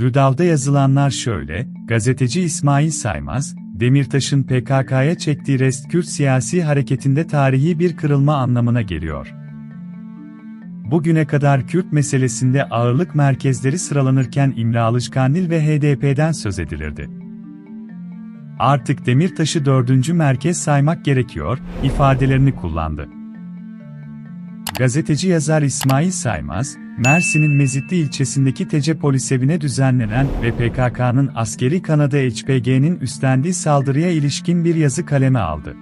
Rüdav'da yazılanlar şöyle, gazeteci İsmail Saymaz, Demirtaş'ın PKK'ya çektiği rest Kürt siyasi hareketinde tarihi bir kırılma anlamına geliyor. Bugüne kadar Kürt meselesinde ağırlık merkezleri sıralanırken İmre Alışkandil ve HDP'den söz edilirdi. Artık Demirtaş'ı dördüncü merkez saymak gerekiyor, ifadelerini kullandı. Gazeteci yazar İsmail Saymaz, Mersin'in Mezitli ilçesindeki Tece polis evine düzenlenen ve PKK'nın askeri kanadı HPG'nin üstlendiği saldırıya ilişkin bir yazı kaleme aldı.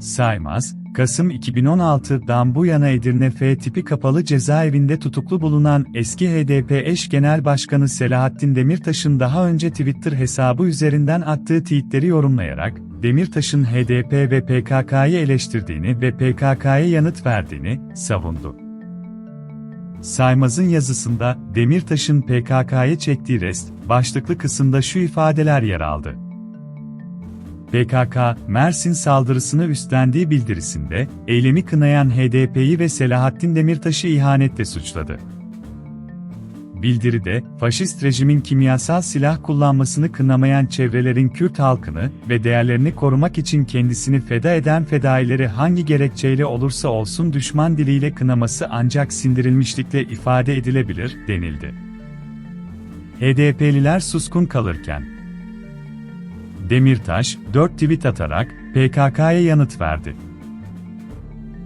Saymaz, Kasım 2016'dan bu yana Edirne F tipi kapalı cezaevinde tutuklu bulunan eski HDP eş genel başkanı Selahattin Demirtaş'ın daha önce Twitter hesabı üzerinden attığı tweetleri yorumlayarak, Demirtaş'ın HDP ve PKK'yı eleştirdiğini ve PKK'ya yanıt verdiğini savundu. Saymaz'ın yazısında Demirtaş'ın PKK'ya çektiği rest başlıklı kısımda şu ifadeler yer aldı. PKK, Mersin saldırısını üstlendiği bildirisinde, eylemi kınayan HDP'yi ve Selahattin Demirtaş'ı ihanetle suçladı. Bildiride, faşist rejimin kimyasal silah kullanmasını kınamayan çevrelerin Kürt halkını ve değerlerini korumak için kendisini feda eden fedaileri hangi gerekçeyle olursa olsun düşman diliyle kınaması ancak sindirilmişlikle ifade edilebilir, denildi. HDP'liler suskun kalırken, Demirtaş, 4 tweet atarak PKK'ya yanıt verdi.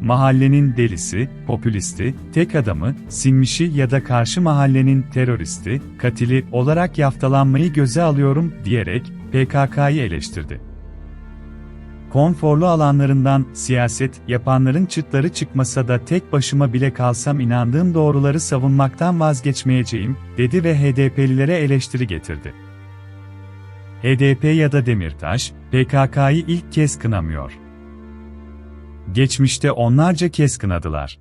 Mahallenin delisi, popülisti, tek adamı, sinmişi ya da karşı mahallenin teröristi, katili olarak yaftalanmayı göze alıyorum diyerek PKK'yı eleştirdi. Konforlu alanlarından siyaset yapanların çıtları çıkmasa da tek başıma bile kalsam inandığım doğruları savunmaktan vazgeçmeyeceğim, dedi ve HDP'lilere eleştiri getirdi. HDP ya da Demirtaş, PKK'yı ilk kez kınamıyor. Geçmişte onlarca kez kınadılar.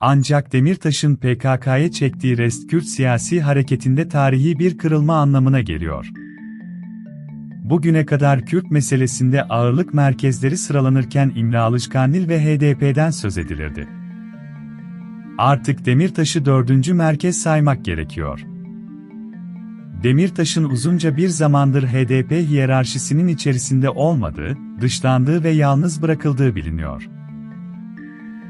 Ancak Demirtaş'ın PKK'ya çektiği rest Kürt siyasi hareketinde tarihi bir kırılma anlamına geliyor. Bugüne kadar Kürt meselesinde ağırlık merkezleri sıralanırken İmre Alışkandil ve HDP'den söz edilirdi. Artık Demirtaş'ı dördüncü merkez saymak gerekiyor. Demirtaş'ın uzunca bir zamandır HDP hiyerarşisinin içerisinde olmadığı, dışlandığı ve yalnız bırakıldığı biliniyor.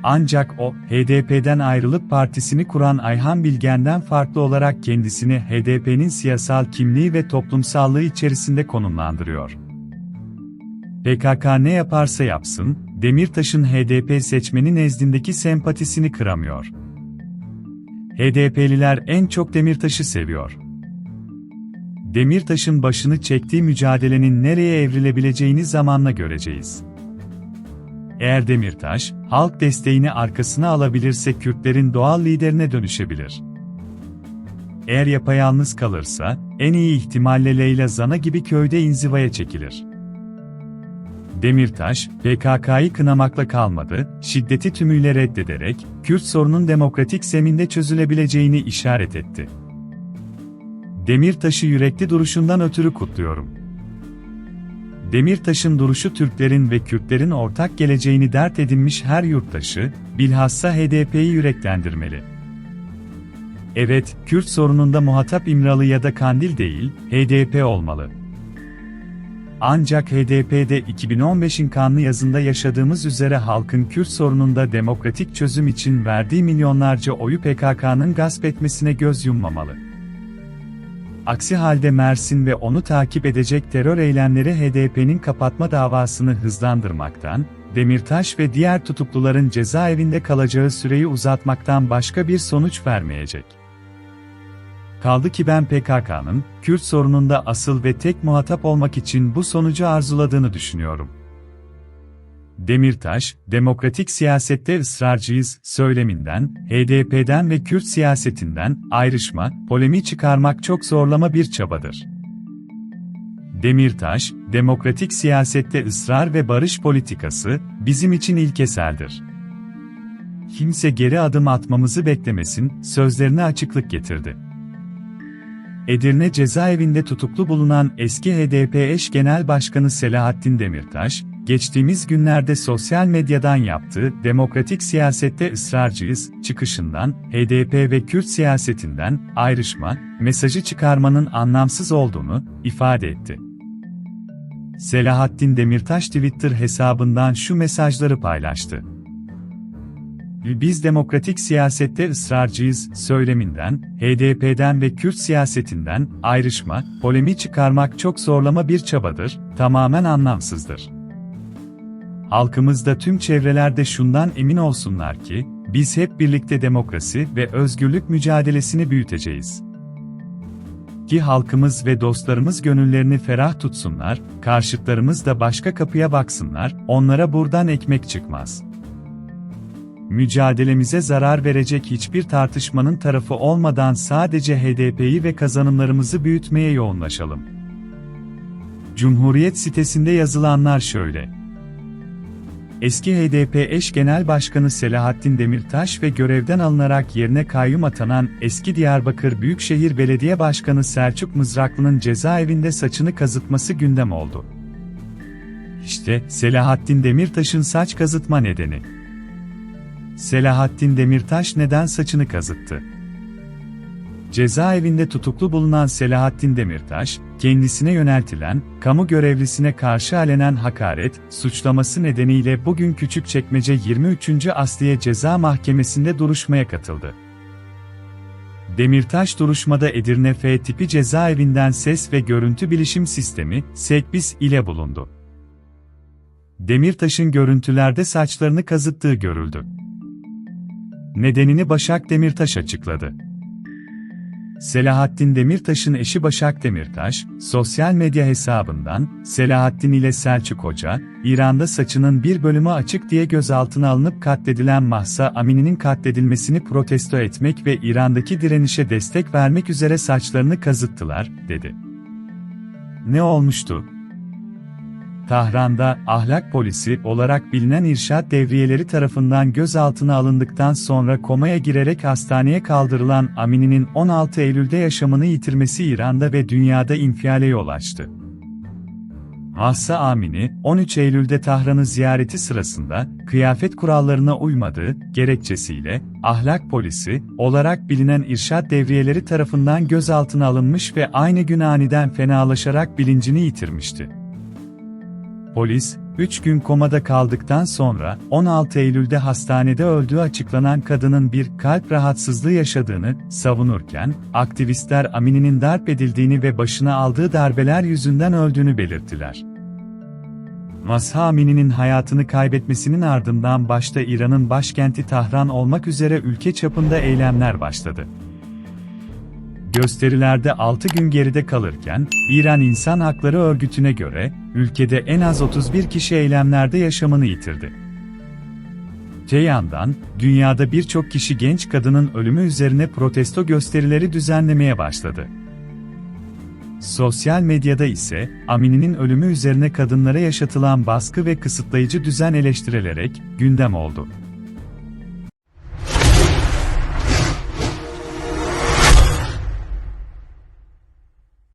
Ancak o, HDP'den ayrılıp partisini kuran Ayhan Bilgen'den farklı olarak kendisini HDP'nin siyasal kimliği ve toplumsallığı içerisinde konumlandırıyor. PKK ne yaparsa yapsın, Demirtaş'ın HDP seçmeni nezdindeki sempatisini kıramıyor. HDP'liler en çok Demirtaş'ı seviyor. Demirtaş'ın başını çektiği mücadelenin nereye evrilebileceğini zamanla göreceğiz. Eğer Demirtaş, halk desteğini arkasına alabilirse Kürtlerin doğal liderine dönüşebilir. Eğer yapayalnız kalırsa, en iyi ihtimalle Leyla Zana gibi köyde inzivaya çekilir. Demirtaş, PKK'yı kınamakla kalmadı, şiddeti tümüyle reddederek, Kürt sorunun demokratik zeminde çözülebileceğini işaret etti. Demirtaş'ı yürekli duruşundan ötürü kutluyorum. Demirtaş'ın duruşu Türklerin ve Kürtlerin ortak geleceğini dert edinmiş her yurttaşı, bilhassa HDP'yi yüreklendirmeli. Evet, Kürt sorununda muhatap İmralı ya da Kandil değil, HDP olmalı. Ancak HDP'de 2015'in kanlı yazında yaşadığımız üzere halkın Kürt sorununda demokratik çözüm için verdiği milyonlarca oyu PKK'nın gasp etmesine göz yummamalı. Aksi halde Mersin ve onu takip edecek terör eylemleri HDP'nin kapatma davasını hızlandırmaktan, Demirtaş ve diğer tutukluların cezaevinde kalacağı süreyi uzatmaktan başka bir sonuç vermeyecek. Kaldı ki ben PKK'nın, Kürt sorununda asıl ve tek muhatap olmak için bu sonucu arzuladığını düşünüyorum. Demirtaş, demokratik siyasette ısrarcıyız söyleminden, HDP'den ve Kürt siyasetinden ayrışma, polemi çıkarmak çok zorlama bir çabadır. Demirtaş, demokratik siyasette ısrar ve barış politikası bizim için ilkeseldir. Kimse geri adım atmamızı beklemesin, sözlerine açıklık getirdi. Edirne cezaevinde tutuklu bulunan eski HDP eş genel başkanı Selahattin Demirtaş, geçtiğimiz günlerde sosyal medyadan yaptığı demokratik siyasette ısrarcıyız çıkışından HDP ve Kürt siyasetinden ayrışma mesajı çıkarmanın anlamsız olduğunu ifade etti. Selahattin Demirtaş Twitter hesabından şu mesajları paylaştı. Biz demokratik siyasette ısrarcıyız söyleminden, HDP'den ve Kürt siyasetinden ayrışma, polemi çıkarmak çok zorlama bir çabadır, tamamen anlamsızdır. Halkımızda tüm çevrelerde şundan emin olsunlar ki, biz hep birlikte demokrasi ve özgürlük mücadelesini büyüteceğiz. Ki halkımız ve dostlarımız gönüllerini ferah tutsunlar, karşıtlarımız da başka kapıya baksınlar, onlara buradan ekmek çıkmaz. Mücadelemize zarar verecek hiçbir tartışmanın tarafı olmadan sadece HDP'yi ve kazanımlarımızı büyütmeye yoğunlaşalım. Cumhuriyet sitesinde yazılanlar şöyle. Eski HDP eş genel başkanı Selahattin Demirtaş ve görevden alınarak yerine kayyum atanan eski Diyarbakır Büyükşehir Belediye Başkanı Selçuk Mızraklı'nın cezaevinde saçını kazıtması gündem oldu. İşte Selahattin Demirtaş'ın saç kazıtma nedeni. Selahattin Demirtaş neden saçını kazıttı? Cezaevinde tutuklu bulunan Selahattin Demirtaş, kendisine yöneltilen, kamu görevlisine karşı alenen hakaret, suçlaması nedeniyle bugün Küçükçekmece 23. Asliye Ceza Mahkemesi'nde duruşmaya katıldı. Demirtaş duruşmada Edirne F tipi cezaevinden ses ve görüntü bilişim sistemi, SEKBİS ile bulundu. Demirtaş'ın görüntülerde saçlarını kazıttığı görüldü. Nedenini Başak Demirtaş açıkladı. Selahattin Demirtaş'ın eşi Başak Demirtaş, sosyal medya hesabından, Selahattin ile Selçuk Hoca, İran'da saçının bir bölümü açık diye gözaltına alınıp katledilen Mahsa Amini'nin katledilmesini protesto etmek ve İran'daki direnişe destek vermek üzere saçlarını kazıttılar, dedi. Ne olmuştu? Tahran'da ahlak polisi olarak bilinen irşat devriyeleri tarafından gözaltına alındıktan sonra komaya girerek hastaneye kaldırılan Amini'nin 16 Eylül'de yaşamını yitirmesi İran'da ve dünyada infiale yol açtı. Mahsa Amini, 13 Eylül'de Tahran'ı ziyareti sırasında, kıyafet kurallarına uymadığı gerekçesiyle, ahlak polisi olarak bilinen irşat devriyeleri tarafından gözaltına alınmış ve aynı gün aniden fenalaşarak bilincini yitirmişti. Polis, 3 gün komada kaldıktan sonra 16 Eylül'de hastanede öldüğü açıklanan kadının bir kalp rahatsızlığı yaşadığını savunurken, aktivistler Amini'nin darp edildiğini ve başına aldığı darbeler yüzünden öldüğünü belirttiler. Masa Amini'nin hayatını kaybetmesinin ardından başta İran'ın başkenti Tahran olmak üzere ülke çapında eylemler başladı. Gösterilerde 6 gün geride kalırken, İran İnsan Hakları Örgütü'ne göre, ülkede en az 31 kişi eylemlerde yaşamını yitirdi. Te yandan, dünyada birçok kişi genç kadının ölümü üzerine protesto gösterileri düzenlemeye başladı. Sosyal medyada ise, Amini'nin ölümü üzerine kadınlara yaşatılan baskı ve kısıtlayıcı düzen eleştirilerek gündem oldu.